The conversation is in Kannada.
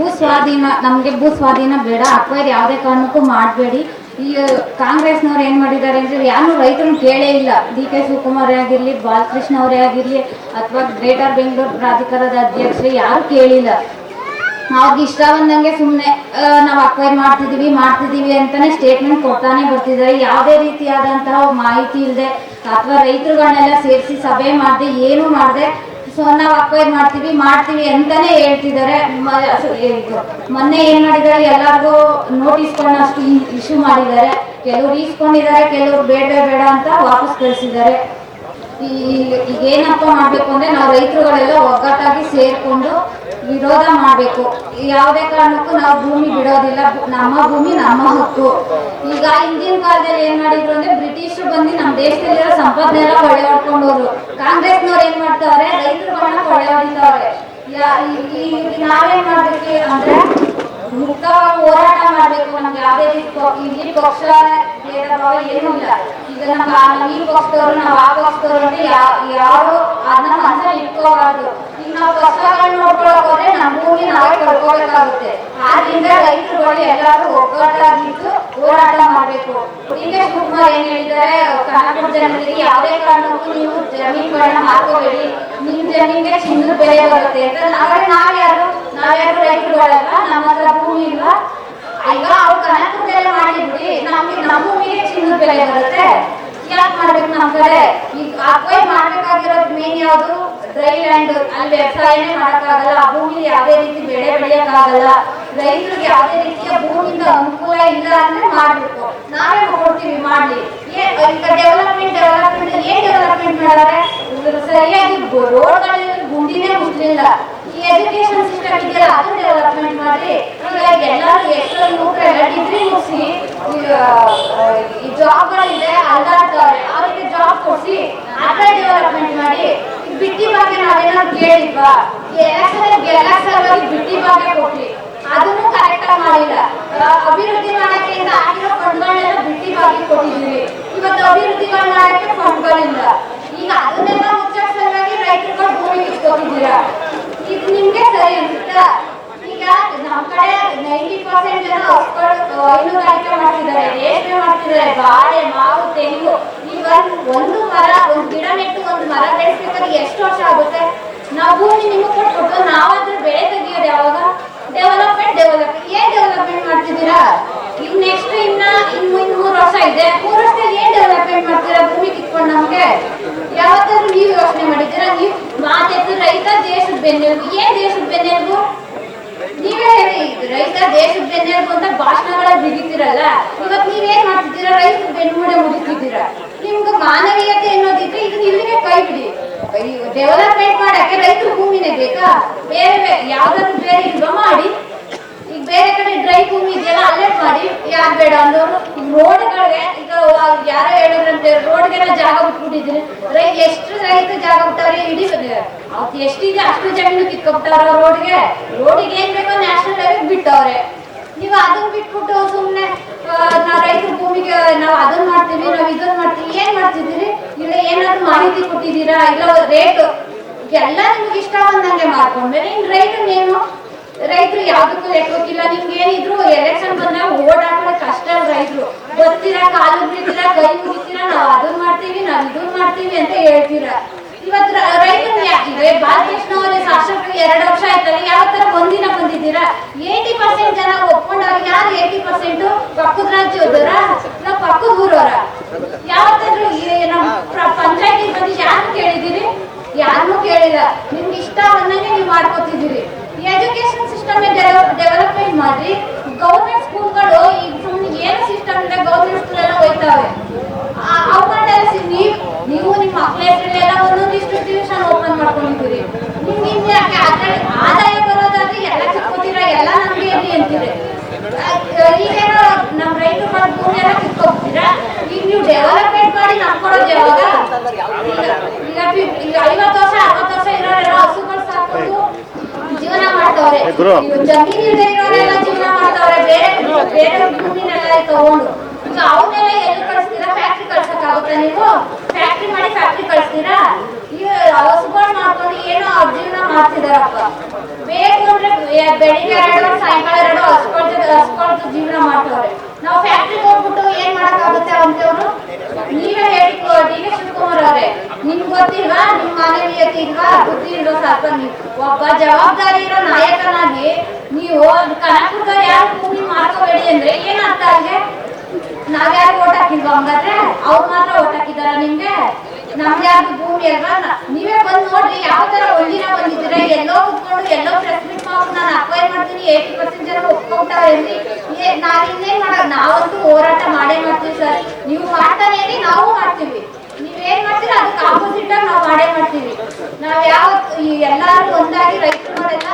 ಭೂ ಸ್ವಾಧೀನ ನಮಗೆ ಭೂ ಸ್ವಾಧೀನ ಬೇಡ. ಅಕ್ವೈರ್ ಯಾವುದೇ ಕಾರಣಕ್ಕೂ ಮಾಡಬೇಡಿ. ಈ ಕಾಂಗ್ರೆಸ್ನವ್ರು ಏನು ಮಾಡಿದ್ದಾರೆ ಅಂದರೆ ಯಾರು ರೈತರು ಕೇಳೇ ಇಲ್ಲ. ಡಿ ಕೆ ಶಿವಕುಮಾರ್ ಆಗಿರಲಿ, ಬಾಲಕೃಷ್ಣ ಅವರೇ ಆಗಿರಲಿ, ಅಥವಾ ಗ್ರೇಟರ್ ಬೆಂಗಳೂರು ಪ್ರಾಧಿಕಾರದ ಅಧ್ಯಕ್ಷರು ಯಾರು ಕೇಳಿಲ್ಲ. ಅವ್ರಿಗೆ ಇಷ್ಟ ಬಂದಂಗೆ ಸುಮ್ಮನೆ ನಾವು ಅಕ್ವೈರ್ ಮಾಡ್ತಿದೀವಿ ಮಾಡ್ತಿದೀವಿ ಅಂತಲೇ ಸ್ಟೇಟ್ಮೆಂಟ್ ಕೊಡ್ತಾನೆ ಬರ್ತಿದ್ದಾರೆ. ಯಾವುದೇ ರೀತಿಯಾದಂತಹ ಮಾಹಿತಿ ಇಲ್ಲದೆ ಅಥವಾ ರೈತರುಗಳನ್ನೆಲ್ಲ ಸೇರಿಸಿ ಸಭೆ ಮಾಡದೆ ಏನು ಮಾಡದೆ ಸೊ ನಾವು ಅಕ್ವೈರ್ ಮಾಡ್ತೀವಿ ಮಾಡ್ತೀವಿ ಅಂತಾನೆ ಹೇಳ್ತಿದ್ದಾರೆ. ಮೊನ್ನೆ ಏನ್ ಮಾಡಿದ್ದಾರೆ? ಎಲ್ಲರಿಗೂ ನೋಟಿಸ್ಗಳನ್ನಷ್ಟು ಇಶ್ಯೂ ಮಾಡಿದ್ದಾರೆ. ಕೆಲವ್ರು ಈಸ್ಕೊಂಡಿದ್ದಾರೆ, ಕೆಲವ್ರು ಬೇಡ ಬೇಡ ಅಂತ ವಾಪಸ್ ಕಳಿಸಿದ್ದಾರೆ. ಈಗ ಏನಪ್ಪ ಮಾಡ್ಬೇಕು ಅಂದ್ರೆ ನಾವು ರೈತರುಗಳೆಲ್ಲ ಒಗ್ಗಟ್ಟಾಗಿ ಸೇರ್ಕೊಂಡು ವಿರೋಧ ಮಾಡಬೇಕು. ಯಾವುದೇ ಕಾರಣಕ್ಕೂ ನಾವು ಭೂಮಿ ಬಿಡೋದಿಲ್ಲ. ನಮ್ಮ ಭೂಮಿ ನಮ್ಮ ಹಕ್ಕು. ಈಗ ಹಿಂದಿನ ಕಾಲದಲ್ಲಿ ಏನ್ ಮಾಡಿದ್ರು ಅಂದ್ರೆ ಬ್ರಿಟಿಷರು ಬಂದು ನಮ್ಮ ದೇಶದಲ್ಲಿರೋ ಸಂಪತ್ನೆ ಎಲ್ಲ ಕೊಳ್ಳೆ ಹೊಡ್ಕೊಂಡವ್ರು ಕಾಂಗ್ರೆಸ್ನವ್ರು ಏನ್ ಮಾಡ್ತಾವ್ರೆ? ರೈತರುಗಳನ್ನ ಕೊಳ್ಳೆ ಹೊಡಿತಾವ್ರೆ ನಾವೇನ್ ಮಾಡ್ಬೇಕು ಅಂದ್ರೆ ಮುಕ್ತವಾಗಿ ಹೋರಾಟ ಮಾಡ್ಬೇಕು. ನಮ್ಗೆ ಯಾವುದೇ ರೀತಿ ಪಕ್ಷ ಭಾವ ಏನೂ ಇಲ್ಲ. ಈಗ ನಮ್ಮ ಪಕ್ಷದವರು ನಾವು ಆ ಪಕ್ಷದವರು ಅಂತ ಯಾ- ಯಾರು ಅದನ್ನ ಮನಸ್ಸಲ್ಲಿ ಇಟ್ಕೋಬಾರ್ದು. ಈಗ ನಾವು ಪಕ್ಷಗಳನ್ನ ನೋಡ್ಕೊಳಕ್ ಹೋದ್ರೆ ನಮ್ಮ ಭೂಮಿ ನಾವೇ ಕಳ್ಕೋಬೇಕಾಗುತ್ತೆ ಆದ್ರಿಂದ ರೈತರುಗಳು ಎಲ್ಲರೂ ಒಗ್ಗಟ್ಟಾಗಿದ್ದು ಹೋರಾಟ ಮಾಡಬೇಕು. ಕೆ ಶಿವಕುಮಾರ್ ಏನ್ ಹೇಳಿದ್ದಾರೆ ಕನ್ನಡ ಜನರಿಗೆ ಯಾವುದೇ ಕಾರಣಕ್ಕೂ ನೀವು ಜಮೀನುಗಳನ್ನ ಹಾಕೋಬೇಡಿ. ನಿಮ್ ಜಮೀನಿಗೆ ಚಿನ್ನದ ಬೆಲೆ ಬರುತ್ತೆ. ಅಂತ ನಾವೇ ನಾವ್ಯಾರು ನಾವ್ಯಾರು ರೈತರುಗಳಲ್ಲ, ನಮ್ಮ ಹತ್ರ ಭೂಮಿ ಇಲ್ವಾ ಈಗ ಅವ್ರು ಕನಕದ ಬೆಲೆ ಮಾಡಿಬಿಡಿ ನಮ್ಗೆ ನಮ್ಮ ಚಿನ್ನದ ಬೆಲೆ ಬರುತ್ತೆ. ಯಾಕೆ ಮಾಡ್ಬೇಕು ನಮ್ ಕಡೆ ಅಕ್ವೈ ಮಾಡ್ಬೇಕಾಗಿರೋದು ಮೇನ್ ಯಾವುದು? ಡ್ರೈ ಲ್ಯಾಂಡ್ ಅಲ್ಲಿ ವ್ಯವಸಾಯನೇ ಮಾಡಕ್ಕಾಗಲ್ಲ ಆ ಭೂಮಿಲಿ ಯಾವುದೇ ರೀತಿ ಬೆಳೆ ಬೆಳೆಯಕ್ಕಾಗಲ್ಲ. ರೈತರಿಗೆ ಯಾವುದೇ ರೀತಿಯ ಭೂಮಿಯಿಂದ ಅನುಕೂಲ ಇಲ್ಲ ಅಂದ್ರೆ ಮಾಡ್ಬೇಕು. ನಾವೇ ಕೊಡ್ತೀವಿ ಮಾಡ್ಲಿ. ಡೆವಲಪ್ಮೆಂಟ್ ಡೆವಲಪ್ಮೆಂಟ್ ಏನ್ ಡೆವಲಪ್ಮೆಂಟ್ ಮಾಡಿದ್ರೆ ಸರಿಯಾಗಿ ರೋಡ್ಗಳಲ್ಲಿ ಗುಂಡಿನೇ ಮುಟ್ಲಿಲ್ಲ ಈ ಎಜುಕೇಶನ್ ಸಿಸ್ಟಮ್ ಇದೆಯಲ್ಲ ಅದು ಡೆವಲಪ್ಮೆಂಟ್ ಮಾಡಿ ಎಲ್ಲರೂ ಎಷ್ಟೊಂದು ಡಿಗ್ರಿ ಮುಗಿಸಿ ಈ ಜಾಬ್ಗಳಿದೆ ಅಲ್ಲಾಡ್ತಾರೆ ಅವರಿಗೆ ಜಾಬ್ ಕೊಡಿಸಿ ಆ ಕಡೆ ಡೆವಲಪ್ಮೆಂಟ್ ಮಾಡಿ ಈ ಬಿಟ್ಟಿ ಬಗ್ಗೆ ನಾವೇನಾದ್ರು ಎಲೆಕ್ಷನ್ ಬಿಟ್ಟಿ ಬಗ್ಗೆ ಕೊಟ್ರಿ ಅದನ್ನು ಕರೆಕ್ಟ್ ಮಾಡಿಲ್ಲ. ಅಭಿವೃದ್ಧಿ ಮಾಡಕ್ಕೆ ಅಂತ ಆಗಿರೋ ಬಿಟ್ಟಿ ಕೊಟ್ಟಿದ್ದೀವಿ. ಇವತ್ತು ಅಭಿವೃದ್ಧಿಗಳು ಮಾಡಕ್ಕೆ ಫಂಡ್ಗಳಿಲ್ಲ ಈಗ ಅದನ್ನೆಲ್ಲ ಮುಚ್ಚಕ್ ಸಲುವಾಗಿ ರೈತರುಗಳು ಭೂಮಿ ಕಿತ್ಕೊತಿದ್ದೀರಾ? ಇದು ನಿಮ್ಗೆ ಸರಿ ಈಗ ನಮ್ ಕಡೆ ನೈಂಟಿ ಪರ್ಸೆಂಟ್ ಜನ ಹಸುಗಳು ಹೈನುಗಾರಿಕೆ ಮಾಡ್ತಿದ್ದಾರೆ, ರೇಷ್ಮೆ ಮಾಡ್ತಿದ್ದಾರೆ, ಬಾಳೆ, ಮಾವು, ತೆಂಗು. ಈಗ ಒಂದು ಮರ, ಒಂದು ಗಿಡ ನೆಟ್ಟು ಒಂದು ಮರ ಬೆಳೆಸ್ಬೇಕಾದ್ರೆ ಎಷ್ಟು ವರ್ಷ ಆಗುತ್ತೆ? ನಾವು ನಿಮಗೆ ಕೊಟ್ಬಿಟ್ಟು ನಾವಾದ್ರೂ ಬೆಳೆ ತೆಗಿಯೋದು ಯಾವಾಗ? ಡೆವಲಪ್ಮೆಂಟ್ ಡೆವಲಪ್ಮೆಂಟ್ ಏನ್ ಡೆವಲಪ್ಮೆಂಟ್ ಮಾಡ್ತಿದ್ದೀರಾ? ಇನ್ ನೆಕ್ಸ್ಟ್ ಇನ್ನ ಇನ್ ಇನ್ನು ಮೂರು ವರ್ಷ ಇದೆ. ಮೂರು ವರ್ಷದಲ್ಲಿ ಏನ್ ಡೆವಲಪ್ಮೆಂಟ್ ಮಾಡ್ತೀರಾ? ಭೂಮಿ ಕಿತ್ಕೊಂಡು ನಮ್ಗೆ? ಯಾವತ್ತಾದ್ರೂ ನೀವು ಯೋಚನೆ ಮಾಡಿದ್ದೀರಾ? ನೀವು ಮಾತೆತ್ತು ರೈತ ದೇಶದ ಬೆನ್ನೆಲುಬು. ಏನ್ ದೇಶದ ಬೆನ್ನೆಲುಬು? ನೀವೇ ಹೇಳಿ ರೈತ ದೇಶದ ಬೆನ್ನೆಲುಬು ಅಂತ ಭಾಷಣಗಳ ಬಿಗಿತಿರಲ್ಲ. ಇವತ್ತು ನೀವೇನ್ ಮಾಡ್ತಿದ್ದೀರಾ? ರೈತ ಬೆನ್ನುಮೂಡೆ ಮುಗಿತಿದ್ದೀರಾ ನಿಮ್ಗೆ ಮಾನವೀಯತೆ ಅನ್ನೋದಿದ್ರೆ ಇದನ್ನ ಇಲ್ಲಿಗೆ ಕೈ ಬಿಡಿ ಡೆವಲಪ್ಮೆಂಟ್ ಮಾಡಕ್ಕೆ ರೈತರು ಭೂಮಿನೇ ಬೇಕಾ ಬೇರೆ ಬೇ- ಯಾವ್ದಾದ್ರು ಬೇರೆ ಇಲ್ವಾ ಮಾಡಿ ಈಗ ಬೇರೆ ಕಡೆ ಡ್ರೈ ಭೂಮಿ ಇದೆಯಲ್ಲ ಅಲ್ಲೇ ಮಾಡಿ ಯಾರು ಬೇಡ ಅಂದವರು ರೋಡ್ಗಳಿಗೆ ಈಗ ಯಾರೋ ಹೇಳಿದ್ರಂತೆ ರೋಡ್ಗೆಲ್ಲ ಜಾಗ ಬಿಟ್ಬಿಟ್ಟಿದ್ರಿ. ರೈ ಎಷ್ಟು ರೈತ ಜಾಗ ಬಿಟ್ಟವ್ರೆ ಇಡೀ ಅವ್ರು ಎಷ್ಟಿದೆ ಅಷ್ಟು ಜಮೀನು ಕಿತ್ಕೊಬಿಟ್ಟಾರ ರೋಡ್ಗೆ. ರೋಡಿಗೆ ಏನ್ ಬೇಕೋ ನ್ಯಾಷನಲ್ ಹೈವೇ ಬಿಟ್ಟವ್ರೆ. ನೀವು ಅದನ್ನ ಬಿಟ್ಬಿಟ್ಟು ಸುಮ್ಮನೆ ನಾವು ರೈತರ ಭೂಮಿಗೆ, ನಾವು ಅದನ್ನ ಮಾಡ್ತೀವಿ, ನಾವು ಇದನ್ನ ಮಾಡ್ತೀವಿ, ಏನ್ ಮಾಡ್ತಿದ್ದೀರಿ? ಇಲ್ಲ ಏನಾದ್ರು ಮಾಹಿತಿ ಕೊಟ್ಟಿದ್ದೀರಾ? ಇಲ್ಲ ರೇಟ್ ಎಲ್ಲ ನಿಮ್ಗೆ ಇಷ್ಟ ಬಂದಂಗೆ ಮಾಡ್ಕೊಂಡ್ರೆ ಇನ್ ರೈತ ಏನು? ರೈತರು ಯಾವ್ದಕ್ಕೂ ಲೆಕ್ಕಕ್ಕಿಲ್ಲ ನಿಮ್ಗೆ ಏನಿದ್ರು ಎಲೆಕ್ಷನ್ ಬಂದಾಗ ಹಾಕೋಕ್ ಕಷ್ಟ ರೈತರು? ಬರ್ತೀರಾ ಕಾಲು ಬಿಡ್ತೀರಾ ಕೈ ಮುಗಿತೀರಾ ನಾವ್ ಅದನ್ನ ಮಾಡ್ತೀವಿ, ನಾವ್ ಇದನ್ನ ಮಾಡ್ತೀವಿ ಅಂತ ಹೇಳ್ತೀರಾ. ಇವತ್ತು ರೈತರು ಬಾಲಕೃಷ್ಣ ಅವರೇ ಶಾಸಕರು ಎರಡು ವರ್ಷ ಆಯ್ತಲ್ಲ, ಯಾವ ತರ ಒಂದಿನ ಬಂದಿದ್ದೀರಾ? ಏಯ್ಟಿ ಪರ್ಸೆಂಟ್ ಜನ ಒಪ್ಕೊಂಡವ್ರ ಯಾರು ಏಯ್ಟಿ ಪರ್ಸೆಂಟ್? ಪಕ್ಕದ ರಾಜ್ಯದವರ? ನಾವು ಪಕ್ಕದ ಊರವರ? ಯಾವತ್ತಾದ್ರೂ ನಮ್ಮ ಪಂಚಾಯತಿ ಬಂದು ಯಾರು ಕೇಳಿದ್ದೀರಿ ಯಾರನ್ನೂ ಕೇಳಿಲ್ಲ. ನಿಮ್ಗೆ ಇಷ್ಟ ಬಂದಂಗೆ ನೀವು ಮಾಡ್ಕೋತಿದ್ದೀರಿ. ಎಜುಕೇಶನ್ ಸಿಸ್ಟಮ್ ಡೆವಲಪ್ಮೆಂಟ್ ಮಾಡಿ ಗೌರ್ಮೆಂಟ್ ಸ್ಕೂಲ್ಗಳು ಈಗ ಸುಮ್ಮನೆ ಏನು ಸಿಸ್ಟಮ್ ಇಲ್ಲ ಗೌರ್ಮೆಂಟ್ ಸ್ಕೂಲ್ ಎಲ್ಲ ಹೋಯ್ತಾವೆ ಅವುಗಳನ್ನೆಲ್ಲ ನೀವು ನೀವು ನಿಮ್ಮ ಮಕ್ಕಳ ಹೆಸರಲ್ಲೆಲ್ಲ ಒಂದೊಂದು ಇನ್ಸ್ಟಿಟ್ಯೂಷನ್ ಓಪನ್ ಮಾಡ್ಕೊಂಡಿದ್ದೀರಿ ನಿಮ್ಗೆ ಇನ್ನು ಯಾಕೆ ಅದ್ರಲ್ಲಿ ಆದಾಯ ಬರೋದಾದ್ರೆ ಎಲ್ಲ ಕಿತ್ಕೋತೀರಾ ಎಲ್ಲ ನಮ್ಗೆ ಇರ್ಲಿ ಅಂತೀರಿ ಈಗೇನೋ ನಮ್ಮ ರೈತರು ಭೂಮಿ ಎಲ್ಲ ಕಿತ್ಕೋತೀರಾ ಈಗ ನೀವು ಡೆವಲಪ್ಮೆಂಟ್ ಮಾಡಿ ನಮ್ಗೆ ಕೊಡೋದು ಯಾವಾಗ ಈಗ ಈಗ ಫಿ- ಈಗ ಐವತ್ತು ವರ್ಷ ಅರವತ್ತು ವರ್ಷ ಇರೋರೆಲ್ಲ ಹಸುಗಳು ಸಾಕೊಂಡು ಜೀವನ ಮಾಡ್ತವ್ರೆ ಗುರು. ಜಮೀನು ಇಲ್ಲದೆ ಇರೋರೆಲ್ಲ ಜೀವನ ಮಾಡ್ತವ್ರೆ ಬೇರೆ ಬೇರೆ ಭೂಮಿನೆಲ್ಲ ತಗೊಂಡು. ಈಗ ಅವನ್ನೆಲ್ಲ ಎಲ್ಲಿ ಕಳಿಸ್ತೀರಾ? ಫ್ಯಾಕ್ಟ್ರಿ ಕಳ್ಸಕ್ಕಾಗುತ್ತಾ ನೀವು? ಫ್ಯಾಕ್ಟ್ರಿ ಮಾಡಿ ಫ್ಯಾಕ್ಟ್ರಿ ಕಳಿಸ್ತೀರಾ? ಈಗ ಹಸುಗಳು ಮಾಡ್ಕೊಂಡು ಏನೋ ಜೀವನ ಮಾಡ್ತಿದಾರಪ್ಪ. ಬೇಕು ಅಂದ್ರೆ ಬೆಳಿಗ್ಗೆ ಎರಡು, ಸಾಯಂಕಾಲ ಎರಡು ಹಸ್ಕೊಳ್ತು ಹಸ್ಕೊಳ್ತು ಜೀವನ ಮಾಡ್ತವ್ರೆ. ನಾವು ಫ್ಯಾಕ್ಟ್ರಿಗೆ ಹೋಗ್ಬಿಟ್ಟು ಏನ್ ಮಾಡಕ್ಕಾಗುತ್ತೆ ಅಂತವ್ರು ನೀವೇ ಹೇಳಿ ಡಿ ಕೆ ಶಿವಕುಮಾರ್ ಅವರೇ, ನಿಮ್ಗೆ ಗೊತ್ತಿಲ್ವಾ? ನಿಮ್ಮ ಇಲ್ವಾ ಬುದ್ಧಿ ಇಲ್ವಾ ಸ್ವಲ್ಪ ನೀವು ಒಬ್ಬ ಜವಾಬ್ದಾರಿ ಇರೋ ನಾಯಕನಾಗಿ ನೀವು ಕನಕಪುರ ಯಾರು ಭೂಮಿ ಮಾಡ್ಕೋಬೇಡಿ ಅಂದ್ರೆ ಏನರ್ಥ ಅಲ್ಲಿಗೆ ನಾವ್ಯಾರು ಓಟ್ ಹಾಕಿಲ್ವಾ ಹಂಗಾದ್ರೆ? ಅವ್ರು ಮಾತ್ರ ಓಟ್ ಹಾಕಿದಾರ ನಿಮ್ಗೆ? ನಮ್ಗೆ ಯಾರ್ದು ಭೂಮಿ ಅಲ್ವಾ? ನೀವೇ ಬಂದು ನೋಡ್ರಿ ಯಾವ ತರ ಒಂದಿನ ಬಂದಿದ್ರೆ ಎಲ್ಲೋ ಕುತ್ಕೊಂಡು ಎಲ್ಲೋ ಪ್ರೆಸ್ ಮೀಟ್ ಮಾಡ್ಕೊಂಡು ನಾನು ಅಪ್ಲೈ ಮಾಡ್ತೀನಿ. ಏಯ್ಟಿ ಪರ್ಸೆಂಟ್ ಜನ ಒಪ್ಕೊಂಡ್ರಿ ನಾವ್ ಇನ್ನೇನ್ ಮಾಡ ನಾವಂತೂ ಹೋರಾಟ ಮಾಡೇ ಮಾಡ್ತೀವಿ ಸರ್. ನೀವು ಹೇಳಿ ನಾವು ಮಾಡ್ತೀವಿ ನೀವೇನ್ ಮಾಡ್ತೀರಾ ಅದಕ್ಕೆ ಆಪೋಸಿಟ್ ಆಗಿ ನಾವು ಮಾಡೇ ಮಾಡ್ತೀವಿ. ನಾವ್ ಯಾವ ಎಲ್ಲಾರು ಒಂದಾಗಿ ರೈತರುಗಳೆಲ್ಲ